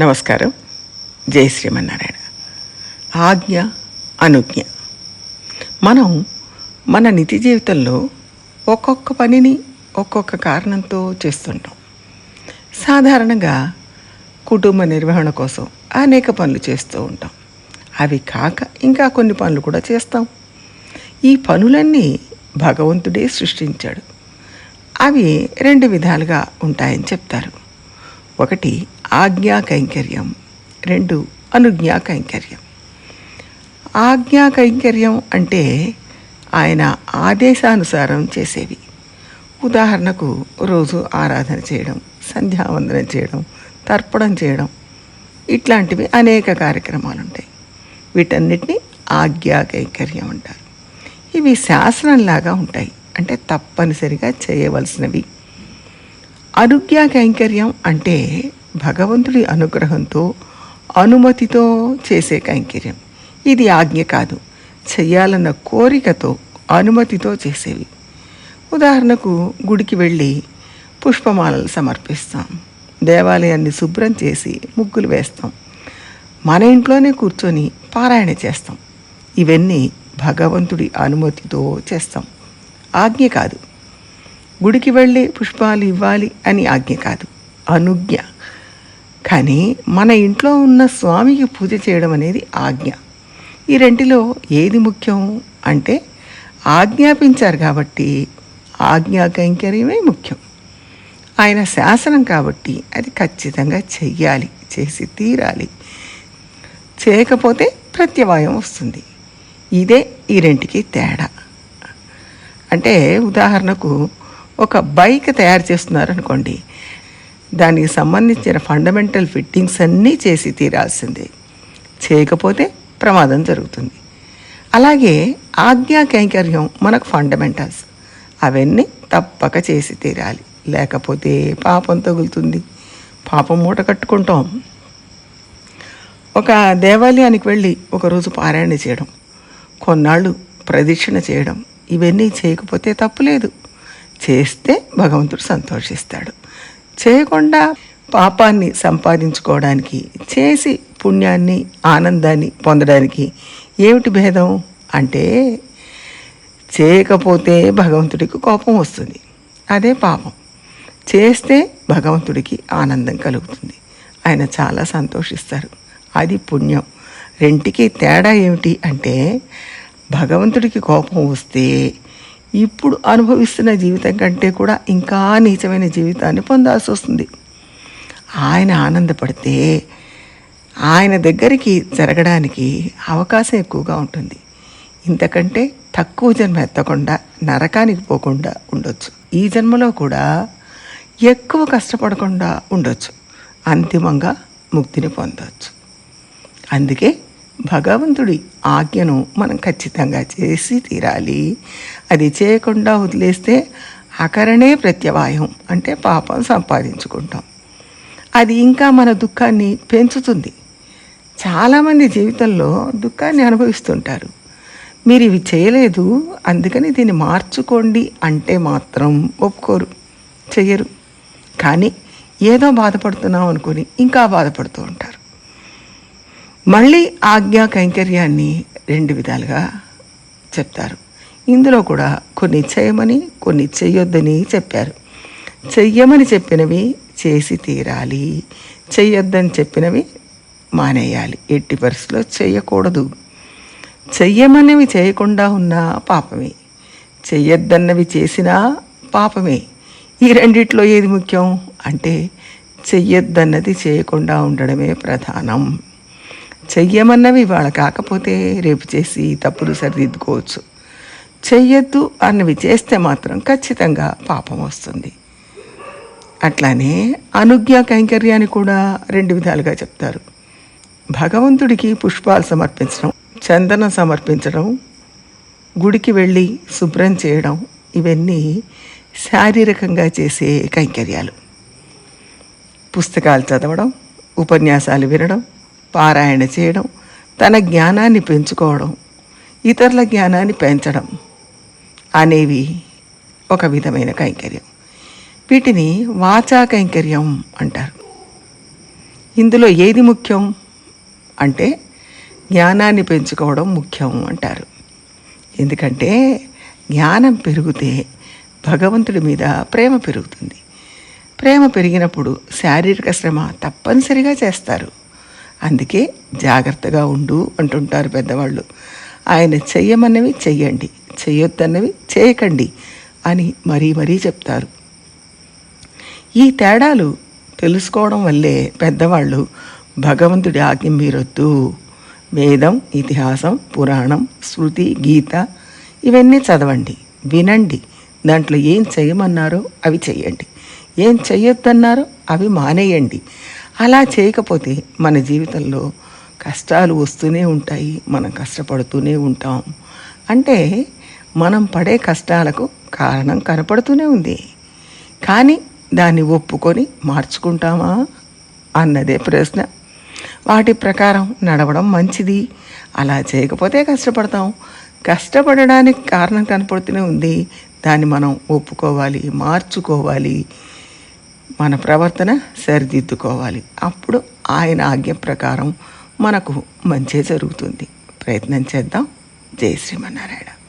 నమస్కారం. జై శ్రీమన్నారాయణ. ఆజ్ఞ అనుజ్ఞ. మనం మన నిత్య జీవితంలో ఒక్కొక్క పనిని ఒక్కొక్క కారణంతో చేస్తుంటాం. సాధారణంగా కుటుంబ నిర్వహణ కోసం అనేక పనులు చేస్తూ ఉంటాం. అవి కాక ఇంకా కొన్ని పనులు కూడా చేస్తాం. ఈ పనులన్నీ భగవంతుడే సృష్టించాడు. అవి రెండు విధాలుగా ఉంటాయని చెప్తారు. ఒకటి ఆజ్ఞా కైంకర్యం. రెండు అనుజ్ఞా కైంకర్యం. ఆజ్ఞా కైంకర్యం అంటే ఆయన ఆదేశానుసారం చేసేవి ఉదాహరణకు రోజు ఆరాధన చేయడం సంధ్యావందనం చేయడం తర్పణం చేయడం ఇట్లాంటివి అనేక కార్యక్రమాలు ఉంటాయి వీటన్నిటిని ఆజ్ఞా కైంకర్యం అంటారు. ఇవి శాసనంలాగా ఉంటాయి అంటే తప్పనిసరిగా చేయవలసినవి. అనుజ్ఞా కైంకర్యం అంటే భగవంతుడి అనుగ్రహంతో అనుమతితో చేసే కైంకర్యం. ఇది ఆజ్ఞ కాదు. చెయ్యాలన్న కోరికతో అనుమతితో చేసేవి. ఉదాహరణకు గుడికి వెళ్ళి పుష్పమాలలు సమర్పిస్తాం. దేవాలయాన్ని శుభ్రం చేసి ముగ్గులు వేస్తాం. మన ఇంట్లోనే కూర్చొని పారాయణ చేస్తాం. ఇవన్నీ భగవంతుడి అనుమతితో చేస్తాం. ఆజ్ఞ కాదు. గుడికి వెళ్ళి పుష్పాలు ఇవ్వాలి అని ఆజ్ఞ కాదు. అనుజ్ఞ. కానీ మన ఇంట్లో ఉన్న స్వామికి పూజ చేయడం అనేది ఆజ్ఞ. ఈ రెంటిలో ఏది ముఖ్యం అంటే ఆజ్ఞాపించారు కాబట్టి ఆజ్ఞా కైంకర్యమే ముఖ్యం. ఆయన శాసనం కాబట్టి అది ఖచ్చితంగా చెయ్యాలి చేసి తీరాలి. చేయకపోతే ప్రత్యవాయం వస్తుంది. ఇదే ఈ రెంటికి తేడా. అంటే ఉదాహరణకు ఒక బైక్ తయారు చేస్తున్నారు అనుకోండి దానికి సంబంధించిన ఫండమెంటల్ ఫిట్టింగ్స్ అన్నీ చేసి తీరాల్సిందే. చేయకపోతే ప్రమాదం జరుగుతుంది. అలాగే ఆజ్ఞా కైంకర్యం మనకు ఫండమెంటల్స్ అవన్నీ తప్పక చేసి తీరాలి. లేకపోతే పాపం తగులుతుంది. పాపం మూట కట్టుకుంటాం. ఒక దేవాలయానికి వెళ్ళి ఒకరోజు పారాయణ చేయడం కొన్నాళ్ళు ప్రదక్షిణ చేయడం ఇవన్నీ చేయకపోతే తప్పులేదు చేస్తే భగవంతుడు సంతోషిస్తాడు. చేయకుండా పాపాన్ని సంపాదించుకోవడానికి చేసి పుణ్యాన్ని ఆనందాన్ని పొందడానికి ఏమిటి భేదం? అంటే చేయకపోతే భగవంతుడికి కోపం వస్తుంది. అదే పాపం. చేస్తే భగవంతుడికి ఆనందం కలుగుతుంది. ఆయన చాలా సంతోషిస్తారు. అది పుణ్యం. రెంటికి తేడా ఏమిటి? అంటే భగవంతుడికి కోపం వస్తే ఇప్పుడు అనుభవిస్తున్న జీవితం కంటే కూడా ఇంకా నీచమైన జీవితాన్ని పొందాల్సి వస్తుంది. ఆయన ఆనందపడితే ఆయన దగ్గరికి జరగడానికి అవకాశం ఎక్కువగా ఉంటుంది. ఇంతకంటే తక్కువ జన్మ ఎత్తకుండా నరకానికి పోకుండా ఉండొచ్చు. ఈ జన్మలో కూడా ఎక్కువ కష్టపడకుండా ఉండొచ్చు. అంతిమంగా ముక్తిని పొందవచ్చు అందుకే భగవంతుడి ఆజ్ఞను మనం ఖచ్చితంగా చేసి తీరాలి. అది చేయకుండా వదిలేస్తే అకరణే ప్రత్యవాయం అంటే పాపం సంపాదించుకుంటాం. అది ఇంకా మన దుఃఖాన్ని పెంచుతుంది. చాలామంది జీవితంలో దుఃఖాన్ని అనుభవిస్తుంటారు. మీరు ఇవి చేయలేదు అందుకని దీన్ని మార్చుకోండి అంటే మాత్రం ఒప్పుకోరు చెయ్యరు. కానీ ఏదో బాధపడుతున్నాం అనుకుని ఇంకా బాధపడుతూ ఉంటారు. మళ్ళీ ఆజ్ఞా కైంకర్యాన్ని రెండు విధాలుగా చెప్తారు. ఇందులో కూడా కొన్ని చేయమని కొన్ని చెయ్యొద్దని చెప్పారు. చెయ్యమని చెప్పినవి చేసి తీరాలి. చెయ్యొద్దని చెప్పినవి మానేయాలి. ఎట్టి పరిస్థితిలో చేయకూడదు చెయ్యమన్నవి చేయకుండా ఉన్న పాపమే. చెయ్యొద్దన్నవి చేసినా పాపమే. ఈ రెండిట్లో ఏది ముఖ్యం? అంటే చెయ్యొద్దన్నది చేయకుండా ఉండడమే ప్రధానం. చెయ్యమన్నవి వాళ్ళ కాకపోతే రేపు చేసి తప్పులు సరిదిద్దుకోవచ్చు. చెయ్యొద్దు అన్నవి చేస్తే మాత్రం ఖచ్చితంగా పాపం వస్తుంది. అట్లానే అనుజ్ఞ కైంకర్యాన్ని కూడా రెండు విధాలుగా చెప్తారు. భగవంతుడికి పుష్పాలు సమర్పించడం చందనం సమర్పించడం గుడికి వెళ్ళి శుభ్రం చేయడం ఇవన్నీ శారీరకంగా చేసే కైంకర్యాలు. పుస్తకాలు చదవడం ఉపన్యాసాలు వినడం పారాయణ చేయడం తన జ్ఞానాన్ని పెంచుకోవడం ఇతరుల జ్ఞానాన్ని పెంచడం అనేవి ఒక విధమైన కైంకర్యం. వీటిని వాచా కైంకర్యం అంటారు. ఇందులో ఏది ముఖ్యం అంటే జ్ఞానాన్ని పెంచుకోవడం ముఖ్యం అంటారు. ఎందుకంటే జ్ఞానం పెరిగితే భగవంతుడి మీద ప్రేమ పెరుగుతుంది. ప్రేమ పెరిగినప్పుడు శారీరక శ్రమ తప్పనిసరిగా చేస్తారు. అందుకే జాగ్రత్తగా ఉండు అంటుంటారు పెద్దవాళ్ళు. ఆయన చెయ్యమన్నవి చెయ్యండి చెయ్యొద్దన్నవి చేయకండి అని మరీ మరీ చెప్తారు. ఈ తేడాలు తెలుసుకోవడం వల్లే పెద్దవాళ్ళు భగవంతుడి ఆజ్ఞ మీరొద్దు. వేదం ఇతిహాసం పురాణం శృతి గీత ఇవన్నీ చదవండి వినండి. దాంట్లో ఏం చేయమన్నారో అవి చెయ్యండి. ఏం చెయ్యొద్దన్నారో అవి మానేయండి. అలా చేయకపోతే మన జీవితంలో కష్టాలు వస్తూనే ఉంటాయి మనం కష్టపడుతూనే ఉంటాం. అంటే మనం పడే కష్టాలకు కారణం కనపడుతూనే ఉంది. కానీ దాన్ని ఒప్పుకొని మార్చుకుంటామా? అన్నదే ప్రశ్న. వాటి ప్రకారం నడవడం మంచిది. అలా చేయకపోతే కష్టపడతాం. కష్టపడడానికి కారణం కనపడుతూనే ఉంది. దాన్ని మనం ఒప్పుకోవాలి మార్చుకోవాలి. మన ప్రవర్తన సరిదిద్దుకోవాలి. అప్పుడు ఆయన ఆజ్ఞ ప్రకారం మనకు మంచి జరుగుతుంది. ప్రయత్నం చేద్దాం. జై శ్రీమన్నారాయణ.